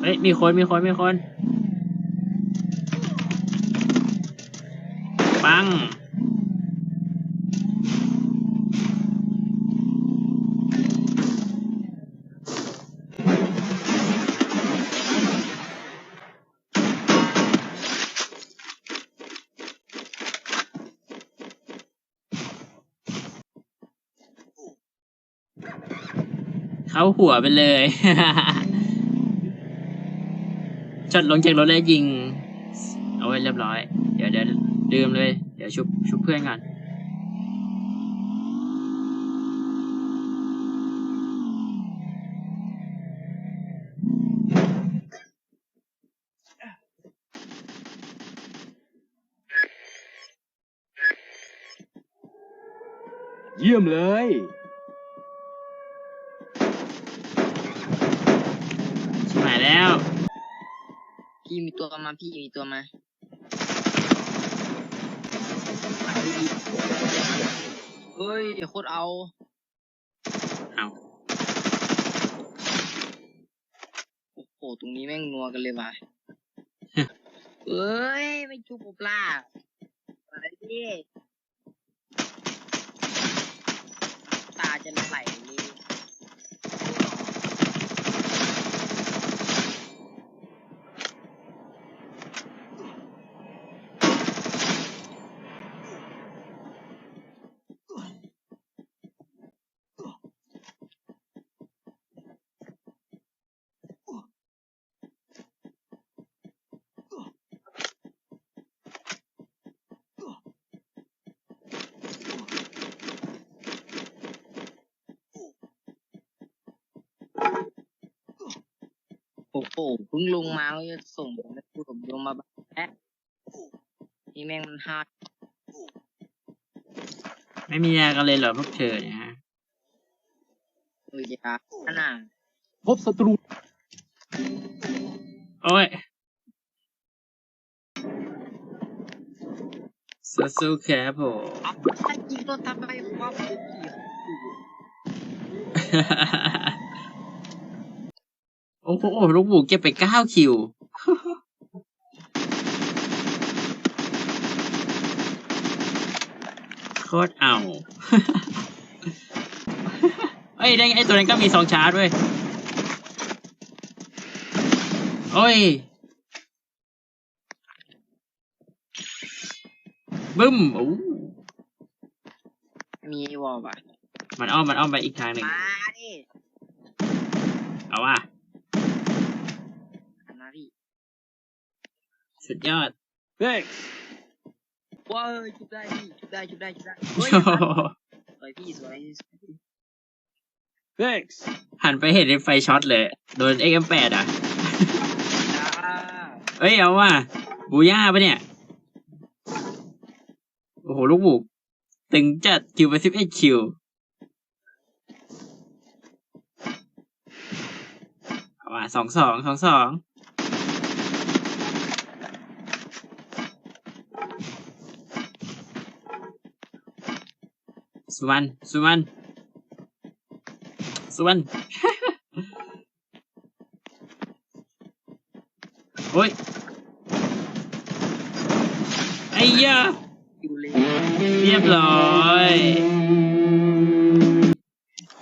เฮ้ยมีคนมีคนมีคนปังเข้าหัวไปเลย จดลงจากรถแล้วยิง เอาไว้เรียบร้อย เดี๋ยวเดี๋ยวลืมเลย เดี๋ยวชุบชุบเพื่อนก่อนเยี่ยมเลย ชิบหายแล้ว พี่มีตัวมาพี่มีตัวมาเฮ้ยโคตรเอาเอาโอ้โหตรงนี้แม่งนัวกันเลยว่ะเอ้ย ไม่ชุบปุ๊บล่าอะไรดิตาจะไหลเลย โอ้โหเพิ่งลงมาแล้วจะส่งผมให้ผู้ผมลงมาแบบแอะนี่แม่งมันฮาร์ดไม่มียากันเลยเหรอพวกเธอเนี่ยฮะเลยยาขนาดพบศัตรู โอ้ยสู้ๆครับผมเอาถ้ายิงโดนทำไมความเสียเกียรติ โอ้โหลูกหมูเก็บไปเก้าคิว โคตรเอาเอ้ยได้ไงไอ้ตัวนั้นก็มีซองชาร์จด้วยโอ้ย บึ้มอู้มีวอลป่ะ มันอ้อม มันอ้อมไปอีกทางหนึ่ง มาดิ เอาว่าหันมา พี่ สุดยอดเฮ้ยว้าวชุบได้พี่ชุบได้ชุบได้ชุบได้เฮ้ยสวยพี่สวยสวยเฮ้ยหันไปเห็นไฟช็อตเลย โดน XM8 อะจ้าเอ้ยเอาว่าบูย่าปะเนี่ย โอ้โห ลูกบุกตึงจัดคิวไปสิบเอ็ดคิว เอาว่าสองสองสองสอง สุวรรณสุวรรณสุวรรณโอ้ยไอ้ยาอยู่เลยเรียบร้อย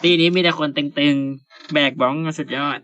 ตีนี้มีแต่คนตึงๆ แบกบ้องสุดยอด